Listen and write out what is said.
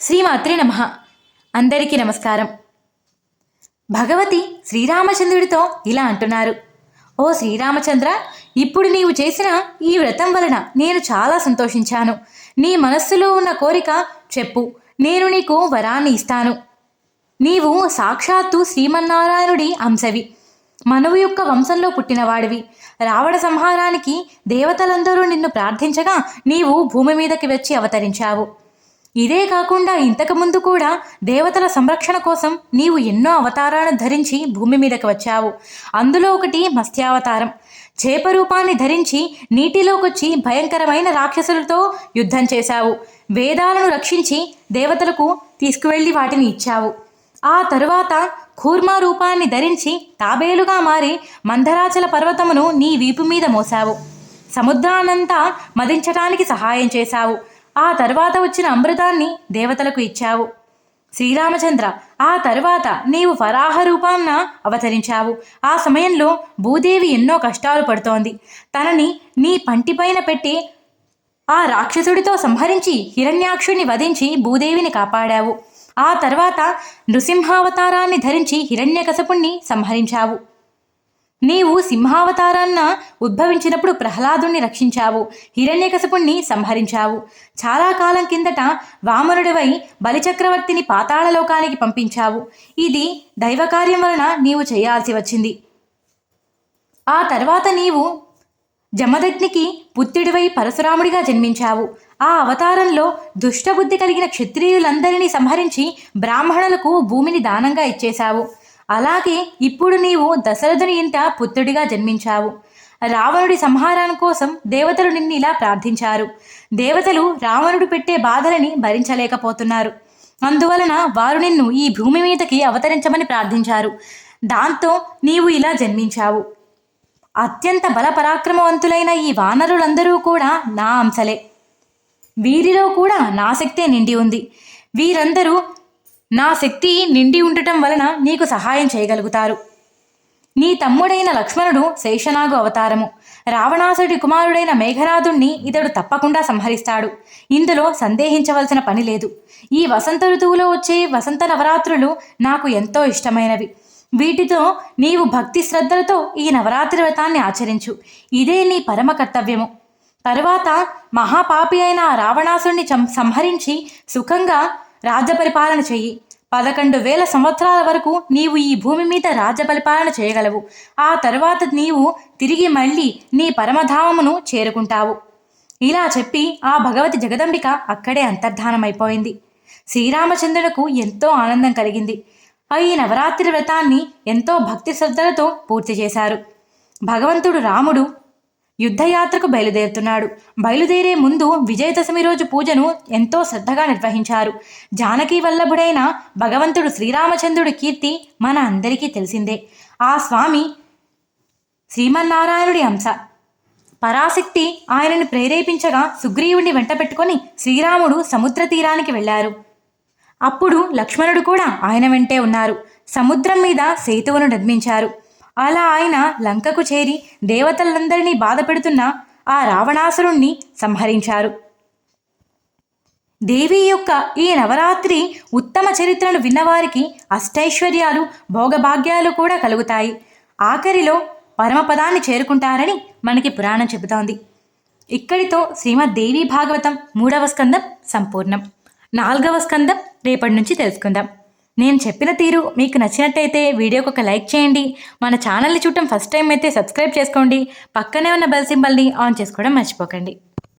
శ్రీమాత్రి నమ. అందరికీ నమస్కారం. భగవతి శ్రీరామచంద్రుడితో ఇలా అంటున్నారు. ఓ శ్రీరామచంద్ర ఇప్పుడు నీవు చేసిన ఈ వ్రతం వలన నేను చాలా సంతోషించాను. నీ మనస్సులో ఉన్న కోరిక చెప్పు. నేను నీకు వరాన్ని ఇస్తాను. నీవు సాక్షాత్తు శ్రీమన్నారాయణుడి అంశవి. మనువు యొక్క వంశంలో పుట్టినవాడివి. రావణ సంహారానికి దేవతలందరూ నిన్ను ప్రార్థించగా నీవు భూమి మీదకి వచ్చి అవతరించావు. ఇదే కాకుండా ఇంతకుముందు కూడా దేవతల సంరక్షణ కోసం నీవు ఎన్నో అవతారాలను ధరించి భూమి మీదకి వచ్చావు. అందులో ఒకటి మత్స్యావతారం. చేప రూపాన్ని ధరించి నీటిలోకొచ్చి భయంకరమైన రాక్షసులతో యుద్ధం చేశావు. వేదాలను రక్షించి దేవతలకు తీసుకువెళ్ళి వాటిని ఇచ్చావు. ఆ తరువాత కూర్మా రూపాన్ని ధరించి తాబేలుగా మారి మందరాచల పర్వతమును నీ వీపు మీద మోసావు సముద్రానంతా మదించటానికి సహాయం చేశావు. ఆ తర్వాత వచ్చిన అమృతాన్ని దేవతలకు ఇచ్చావు. శ్రీరామచంద్ర ఆ తర్వాత నీవు వరాహ రూపాన్న అవతరించావు. ఆ సమయంలో భూదేవి ఎన్నో కష్టాలు పడుతోంది. తనని నీ పంటిపైన పెట్టి ఆ రాక్షసుడితో సంహరించి హిరణ్యాక్షుని వధించి భూదేవిని కాపాడావు. ఆ తర్వాత నృసింహావతారాన్ని ధరించి హిరణ్యకశపుణ్ణి సంహరించావు. నీవు సింహావతారాన్న ఉద్భవించినప్పుడు ప్రహ్లాదుణ్ణి రక్షించావు హిరణ్యకశపుణ్ణి సంహరించావు. చాలా కాలం కిందట వామనుడివై బలిచక్రవర్తిని పాతాళలోకానికి పంపించావు. ఇది దైవకార్యం వలన నీవు చేయాల్సి వచ్చింది. ఆ తర్వాత నీవు జమదగ్నికి పుత్రుడివై పరశురాముడిగా జన్మించావు. ఆ అవతారంలో దుష్టబుద్ధి కలిగిన క్షత్రియులందరినీ సంహరించి బ్రాహ్మణులకు భూమిని దానంగా ఇచ్చేశావు. అలాగే ఇప్పుడు నీవు దశరథుని ఇంట పుత్రుడిగా జన్మించావు. రావణుడి సంహారం కోసం దేవతలు నిన్ను ఇలా ప్రార్థించారు. దేవతలు రావణుడు పెట్టే బాధలని భరించలేకపోతున్నారు. అందువలన వారు నిన్ను ఈ భూమి మీదకి అవతరించమని ప్రార్థించారు. దాంతో నీవు ఇలా జన్మించావు. అత్యంత బలపరాక్రమవంతులైన ఈ వానరులందరూ కూడా నా అంశలే. వీరిలో కూడా నా శక్తే నిండి ఉంది. వీరందరూ నా శక్తి నిండి ఉండటం వలన నీకు సహాయం చేయగలుగుతారు. నీ తమ్ముడైన లక్ష్మణుడు శేషనాగు అవతారము. రావణాసుడి కుమారుడైన మేఘనాథుణ్ణి ఇతడు తప్పకుండా సంహరిస్తాడు. ఇందులో సందేహించవలసిన పని లేదు. ఈ వసంత ఋతువులో వచ్చే వసంత నవరాత్రులు నాకు ఎంతో ఇష్టమైనవి. వీటితో నీవు భక్తి శ్రద్ధలతో ఈ నవరాత్రి వ్రతాన్ని ఆచరించు. ఇదే నీ పరమ కర్తవ్యము. తరువాత మహాపాపి అయిన ఆ రావణాసుడిని సంహరించి సుఖంగా రాజ్య పరిపాలన చెయ్యి. పదకొండు వేల సంవత్సరాల వరకు నీవు ఈ భూమి మీద రాజ్య పరిపాలన చేయగలవు. ఆ తరువాత నీవు తిరిగి మళ్ళీ నీ పరమధామమును చేరుకుంటావు. ఇలా చెప్పి ఆ భగవతి జగదంబిక అక్కడే అంతర్ధానమైపోయింది. శ్రీరామచంద్రుడుకు ఎంతో ఆనందం కలిగింది. ఈ నవరాత్రి వ్రతాన్ని ఎంతో భక్తి శ్రద్ధలతో పూర్తి చేశారు. భగవంతుడు రాముడు యుద్ధయాత్రకు బయలుదేరుతున్నాడు. బయలుదేరే ముందు విజయదశమి రోజు పూజను ఎంతో శ్రద్ధగా నిర్వహించారు. జానకి వల్లభుడైన భగవంతుడు శ్రీరామచంద్రుడి కీర్తి మన అందరికీ తెలిసిందే. ఆ స్వామి శ్రీమన్నారాయణుడి అంశ. పరాశక్తి ఆయనను ప్రేరేపించగా సుగ్రీవుణ్ణి వెంట పెట్టుకొని శ్రీరాముడు సముద్ర తీరానికి వెళ్ళారు. అప్పుడు లక్ష్మణుడు కూడా ఆయన వెంటే ఉన్నారు. సముద్రం మీద సేతువును నిర్మించారు. అలా ఆయన లంకకు చేరి దేవతలందరినీ బాధ పెడుతున్న ఆ రావణాసురుణ్ణి సంహరించారు. దేవి యొక్క ఈ నవరాత్రి ఉత్తమ చరిత్రను విన్నవారికి అష్టైశ్వర్యాలు భోగభాగ్యాలు కూడా కలుగుతాయి. ఆఖరిలో పరమపదాన్ని చేరుకుంటారని మనకి పురాణం చెబుతోంది. ఇక్కడితో శ్రీమద్ దేవి భాగవతం మూడవ స్కందం సంపూర్ణం. నాలుగవ స్కందం రేపటి నుంచి తెలుసుకుందాం. నేను చెప్పిన తీరు మీకు నచ్చినట్టయితే వీడియోకి ఒక లైక్ చేయండి. మన ఛానల్ని చూడటం ఫస్ట్ టైం అయితే సబ్స్క్రైబ్ చేసుకోండి. పక్కనే ఉన్న బెల్ సింబల్ని ఆన్ చేసుకోవడం మర్చిపోకండి.